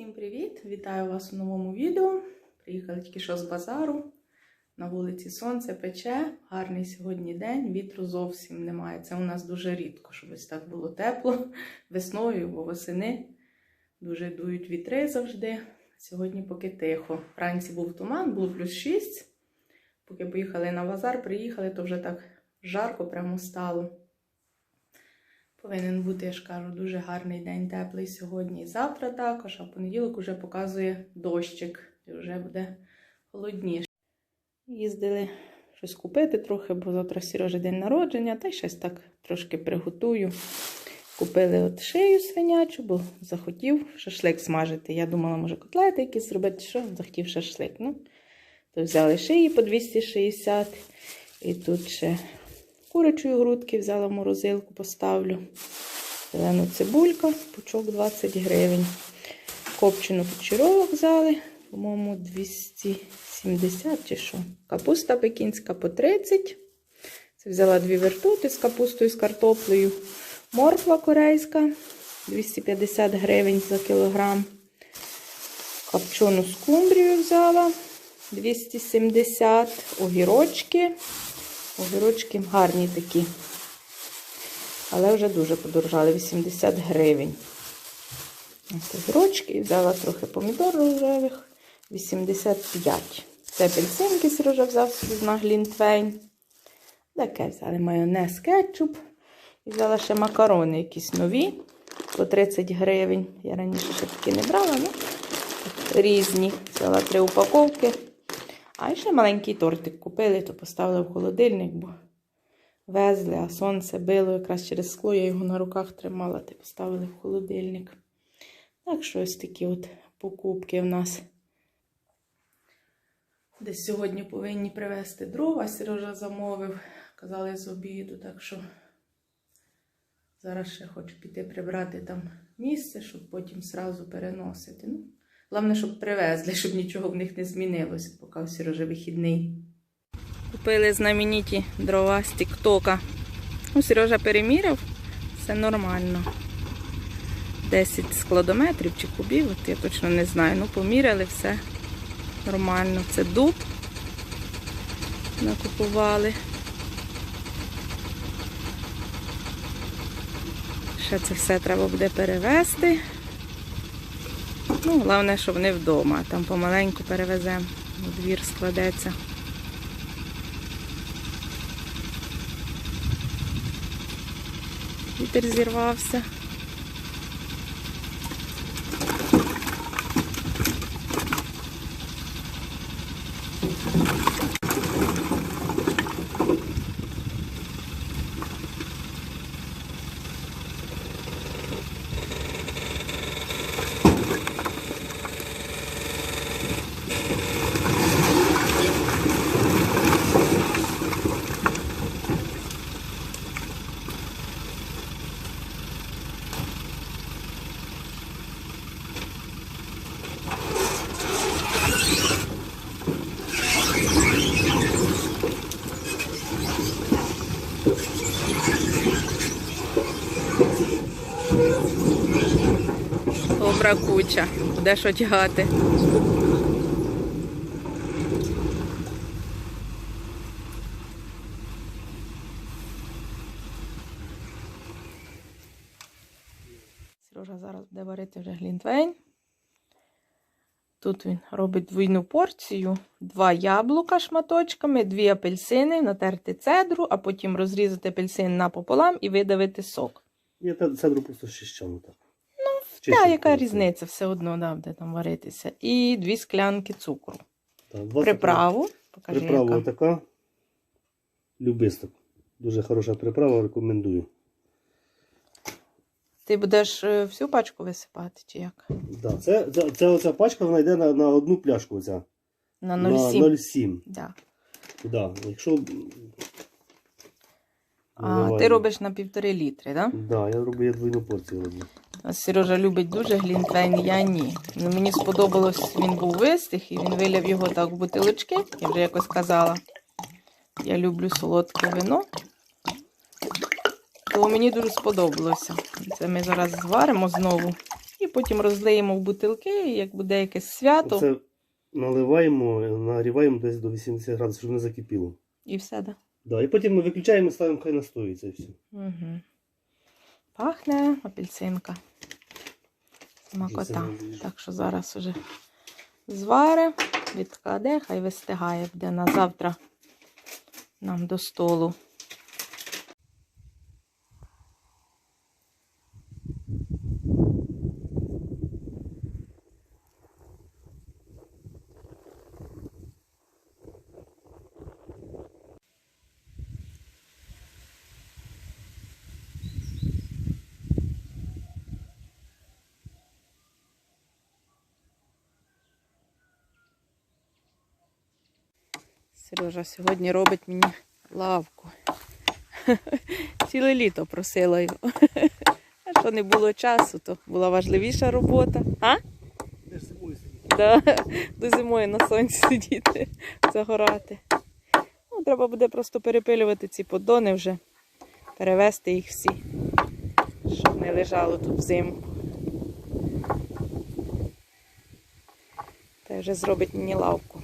Всім привіт! Вітаю вас у новому відео. Приїхали тільки що з базару. На вулиці сонце пече, гарний сьогодні день, вітру зовсім немає. Це у нас дуже рідко, щоб ось так було тепло весною або восени. Дуже дують вітри завжди. Сьогодні поки тихо. Вранці був туман, було плюс 6. Поки поїхали на базар, приїхали, то вже так жарко прямо стало. Повинен бути, я ж кажу, дуже гарний день теплий сьогодні і завтра також, а понеділок вже показує дощик і вже буде холодніше. Їздили щось купити трохи, бо завтра Сережа день народження, та й щось так трошки приготую. Купили от шию свинячу, бо захотів шашлик смажити. Я думала, може, котлети якісь зробити, що захотів шашлик. Ну, то взяли шиї по 260 і тут ще Курячої грудки взяла в морозилку, поставлю. Зелену цибулька, пучок 20 гривень. Копчену почерьовок взяли, по-моєму, 270 чи що. Капуста пекінська по 30. Це взяла дві вертути з капустою, з картоплею. Морква корейська 250 гривень за кілограм. Копчену скумбрію взяла 270 огірочки. Огірочки гарні такі. Але вже дуже подорожали 80 гривень. Ось огірочки. І взяла трохи помідор рожевих 85. Це апельсинки Сережа взяв собі на Глінтвейн. Таке взяли майонез, кетчуп. І взяла ще макарони якісь нові по 30 гривень. Я раніше ще такі не брала, ну різні. Взяла три упаковки. А ще маленький тортик купили, то поставили в холодильник, бо везли, а сонце било якраз через скло, я його на руках тримала, то поставили в холодильник. Так що ось такі от покупки в нас. Десь сьогодні повинні привезти дрова, Сережа замовив, казали з обіду, так що зараз ще хочу піти прибрати там місце, щоб потім сразу переносити. Ну, Головне, щоб привезли, щоб нічого в них не змінилося, поки всі вже вихідний. Купили знамениті дрова з Тіктока. Ну, Сережа переміряв, все нормально. 10 складометрів чи кубів, от я точно не знаю. Ну, поміряли все нормально. Це дуб накупували. Ще це все треба буде перевезти. Ну, головне, що вони вдома. Там помаленьку перевеземо, двір складеться. Вітер зірвався. Добра куча. Буде що тягати. Сережа зараз буде варити вже глінтвейн. Тут він робить двійну порцію, два яблука шматочками, дві апельсини, натерти цедру, а потім розрізати апельсин напополам і видавити сок. Я цедру просто щищав так. Так, яка різниця все одно да, буде там варитися. І дві склянки цукру. Так, 20 Приправу. Покажи, Приправа яка. така. Любисток. Дуже хороша приправа, рекомендую. Ти будеш е, всю пачку висипати, чи як? Да, це, це, це оця пачка вона йде на, на одну пляшку. Оця, На на 0,7. 0,7. Да. Да. Якщо... А наливаю- ти робиш на півтори літри, так? Да? Да, я роблю я двойну порцію роблю. А Сережа любить дуже глінтвейн, я ні. Ну, мені сподобалось, він був вистиг, і він виляв його так в бутилочки, я вже якось казала. Я люблю солодке вино. То мені дуже сподобалося. Це ми зараз зваримо знову. І потім розлиємо в бутилки, і як буде якесь свято, Оце наливаємо, нагріваємо десь до 80 градусів, щоб не закипіло. і все, да? Да, і потім ми виключаємо і ставимо хай настоїться і все. Угу. Пахне апельсинка. Апельсиновий. Так що зараз уже зваре, відкладе, хай вистигає, буде на завтра нам до столу. Сережа сьогодні робить мені лавку. Ціле літо просила його. А що не було часу, то була важливіша робота. А? Да, до зимою на сонці сидіти, загорати. Ну, треба буде просто перепилювати ці поддони вже, перевести їх всі, щоб не лежало тут взимку. Та вже зробить мені лавку.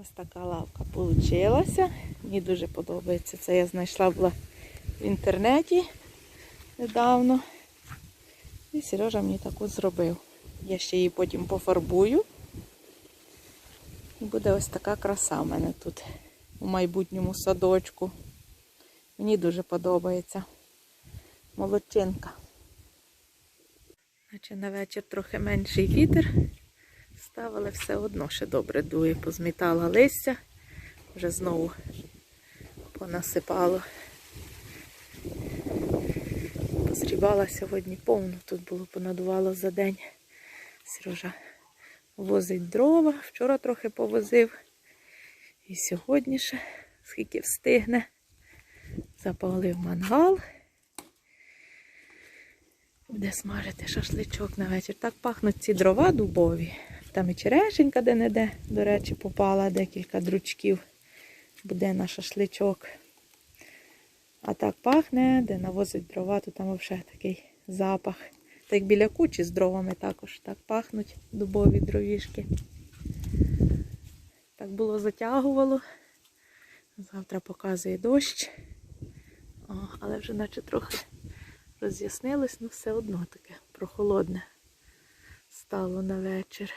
Ось така лавка вийшла. Мені дуже подобається. Це я знайшла була в інтернеті недавно. І Сережа мені таку зробив. Я ще її потім пофарбую. І буде ось така краса в мене тут у майбутньому садочку. Мені дуже подобається. Молодчинка. Наче на вечір трохи менший вітер. Ставили все одно ще добре дує, позмітала листя, вже знову понасипало. Позрібала сьогодні повно, тут було понадувало за день. Сережа возить дрова, вчора трохи повозив. І сьогодні ще, скільки встигне, запалив мангал. Буде смажити шашличок на вечір. Так пахнуть ці дрова дубові. Там і черешенька де-не-де, до речі, попала декілька дручків. Буде на шашличок. А так пахне, де навозить дрова, то там взагалі такий запах. Так біля кучі з дровами також так пахнуть дубові дровішки. Так було затягувало. Завтра показує дощ. О, але вже наче трохи роз'яснилось, ну все одно таке прохолодне стало на вечір.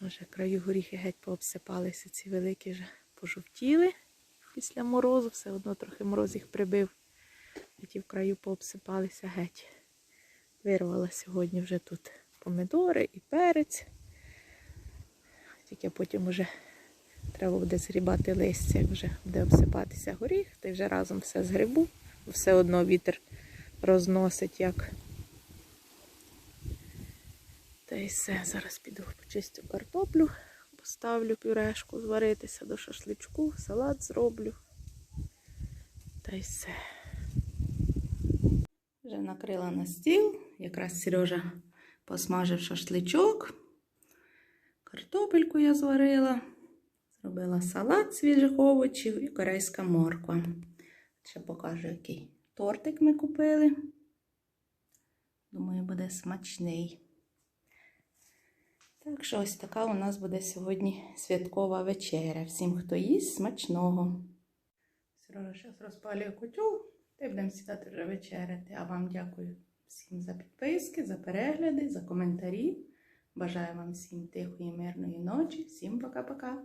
Вже краю горіхи геть пообсипалися, ці великі вже пожовтіли після морозу, все одно трохи мороз їх прибив. А ті в краю пообсипалися геть. Вирвала сьогодні вже тут помидори і перець. Тільки потім вже треба буде згрібати листя, як вже буде обсипатися горіх, та й вже разом все згребу. Все одно вітер розносить як. Та й все. Зараз піду почистю картоплю, поставлю пюрешку зваритися до шашличку, салат зроблю. Та й все. Вже накрила на стіл. Якраз Сережа посмажив шашличок. Картопельку я зварила. Зробила салат свіжих овочів і корейська морква. Ще покажу, який тортик ми купили. Думаю, буде смачний. Так що ось така у нас буде сьогодні святкова вечеря. Всім, хто їсть, смачного. Сережа зараз розпалює котел, та будемо сідати вже вечеряти. А вам дякую всім за підписки, за перегляди, за коментарі. Бажаю вам всім тихої, мирної ночі. Всім пока-пока.